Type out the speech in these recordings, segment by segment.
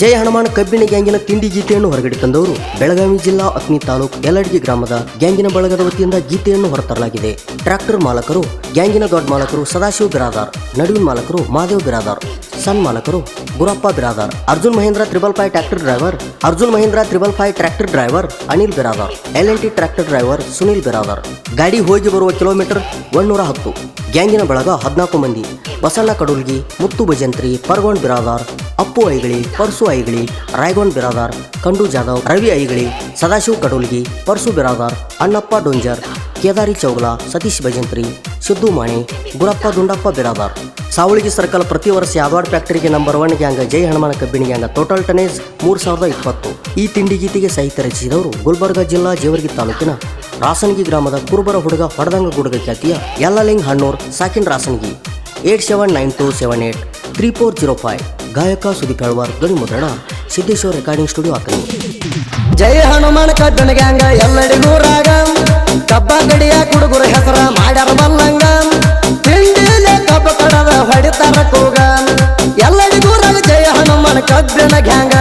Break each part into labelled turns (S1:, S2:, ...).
S1: ಜಯ ಹನುಮಾನ್ ಕಬ್ಬಿಣ ಗ್ಯಾಂಗಿನ ತಿಂಡಿ ಗೀತೆಯನ್ನು ಹೊರಗಡೆ ತಂದವರು ಬೆಳಗಾವಿ ಜಿಲ್ಲಾ ಅತ್ನಿ ತಾಲೂಕು ಯಲಡ್ಗಿ ಗ್ರಾಮದ ಗ್ಯಾಂಗಿನ ಬಳಗದ ವತಿಯಿಂದ ಗೀತೆಯನ್ನು ಹೊರತರಲಾಗಿದೆ. ಟ್ರ್ಯಾಕ್ಟರ್ ಮಾಲಕರು, ಗ್ಯಾಂಗಿನ ದೊಡ್ಡ ಮಾಲಕರು ಸದಾಶಿವ ಬಿರಾದಾರ್, ನಡುವಿನ ಮಾಲಕರು ಮಾದೇವ್ ಬಿರಾದಾರ್ ಸಣ್ಣ ಮಾಲಕರು Gurappa Biradar, Arjun Mahindra triple five tractor driver, Arjun Mahindra triple five tractor driver, Anil Biradar, L N T tractor driver Sunil Biradar. ಗಾಡಿ ಹೋಗಿ ಬರುವ ಕಿಲೋಮೀಟರ್ ಒಂದೂರ ಹತ್ತು. ಗ್ಯಾಂಗಿನ ಬಳಗ ಹದಿನಾಲ್ಕು ಮಂದಿ. ಬಸಣ್ಣ ಕಡುಲ್ಗಿ, ಮುತ್ತು ಭಜಂತ್ರಿ ಪರ್ಗೋಣ್ ಬಿರಾದಾರ್, ಅಪ್ಪು ಐಗಳಿ, ಪರ್ಸು ಐಗಳಿ ರಾಯ್ಗೋನ್ ಬಿರಾದಾರ್, ಕಂಡು ಜಾಧವ್, ರವಿ ಐಗಳಿ, ಸದಾಶಿವ್ ಕಡೋಲ್ಗಿ, ಪರ್ಸು ಬಿರಾದಾರ್, ಅಣ್ಣಪ್ಪ ಡೊಂಜರ್, ಕೇದಾರಿ ಚೌಗಲ, ಸತೀಶ್ ಭಜಂತ್ರಿ, ಸಿದ್ದು ಮಾಣಿ, ಗುರಪ್ಪ ದುಂಡಪ್ಪ ಬಿರಾದಾರ್. ಸಾವಳಿಗೆ ಸರ್ಕಲ್ ಪ್ರತಿ ವರ್ಷ Yadawad ಫ್ಯಾಕ್ಟರಿಗೆ number one gang, Jai Hanuman ಕಬ್ಬಿಣಿ gang, total tonnage ಮೂರು ಸಾವಿರದ ಇಪ್ಪತ್ತು. ಈ ತಿಂಡಿ ಗೀತೆಗೆ ಸಾಹಿತ್ಯ ರಚಿಸಿದವರು ಗುಲ್ಬರ್ಗ ಜಿಲ್ಲಾ ಜೇವರ್ಗಿ ತಾಲೂಕಿನ ರಾಸನಗಿ ಗ್ರಾಮದ ಕುರುಬರ ಹುಡುಗ ಹೊಡದಂಗ ಗುಡುಗ ಖ್ಯಾತಿಯ Yallaling Hannur, ಸಾಕಿನ್ Rasanagi. Eight seven nine two seven eight. Three four zero five. ಗಾಯಕ ಸುದೀಪ್ ಹೆಳ್ವಾರ್ ಧ್ವನಿ ಮುದ್ರಣ, ಸಿದ್ದೇಶ್ವರ್ ರೆಕಾರ್ಡಿಂಗ್ ಸ್ಟುಡಿಯೋ ಹಾಕಲಿ
S2: ಜಯ ಹನುಮಾನ ಕಡ್ಡನ ಗ್ಯಾಂಗ, ಎಲ್ಲಡೆ ನೂರಾಗ. ಕಬ್ಬ ಗಡಿಯ ಕುಡುಗುರ ಹೆಸರ ಮಾಡ್ಯಾರ ಬಲ್ಲಂಗ ತಿಂಡಿಲೆ ಕಬ್ಬ ಕಡದ ಹೊಡಿತಾರ ಕೂಗ. ಎಲ್ಲಡೆ ರಾಗ ಜಯ ಹನುಮಾನ ಕಬ್ಬಿನ ಗ್ಯಾಂಗ.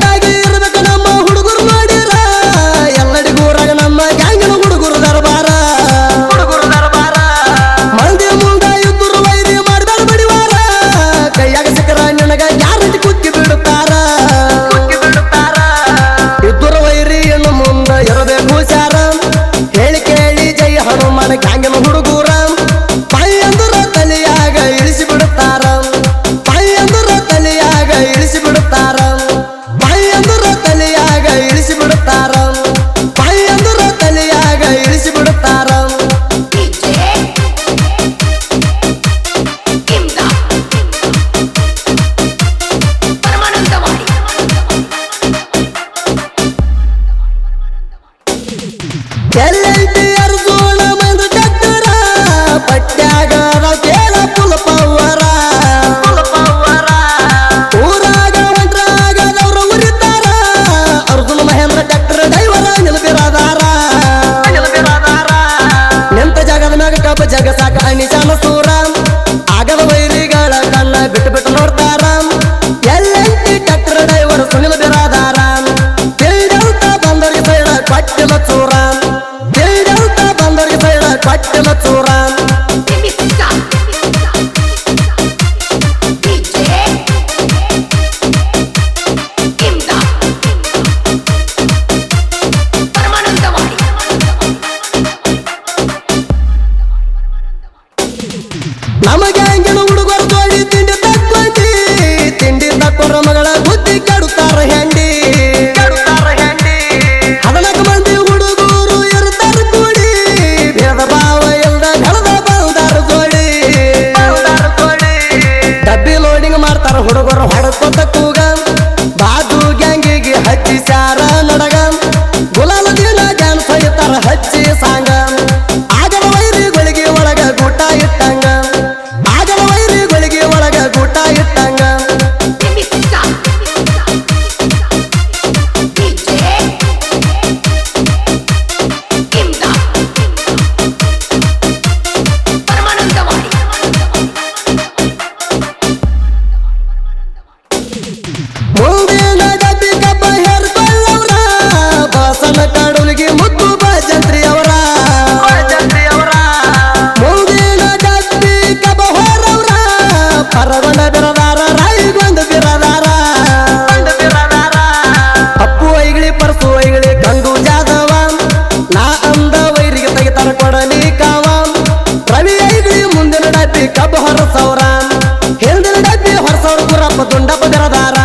S2: baby. aturan ದುಂಡ ಪದರದಾರ.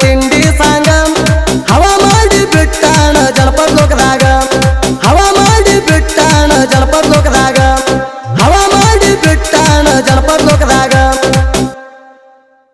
S2: ತಿಂಡಿ ಸಾಂಗ